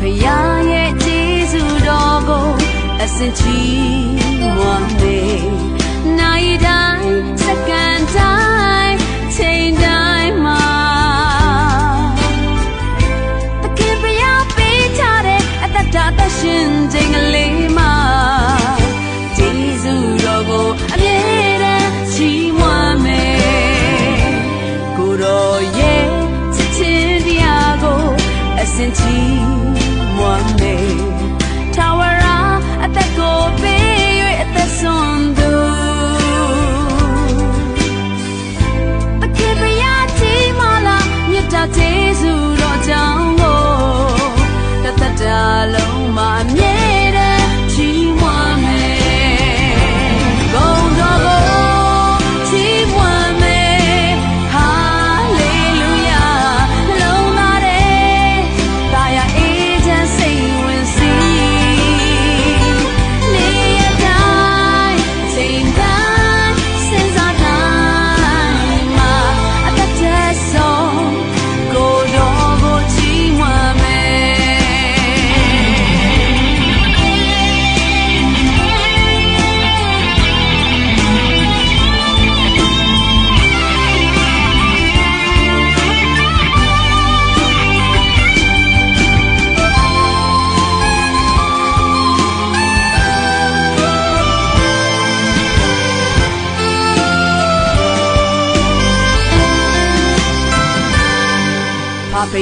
ဖယားရဲ့ဂျေဇုတော်ကိုအစင်ချီးမွမ်းမေနိုင်တိုင်းစကန်တိုင်းချိန်တိုင်းမှာသခင်ဖယားပေးချတဲ့အသက်တာသက်ရှင်ခြင်းကလေး Về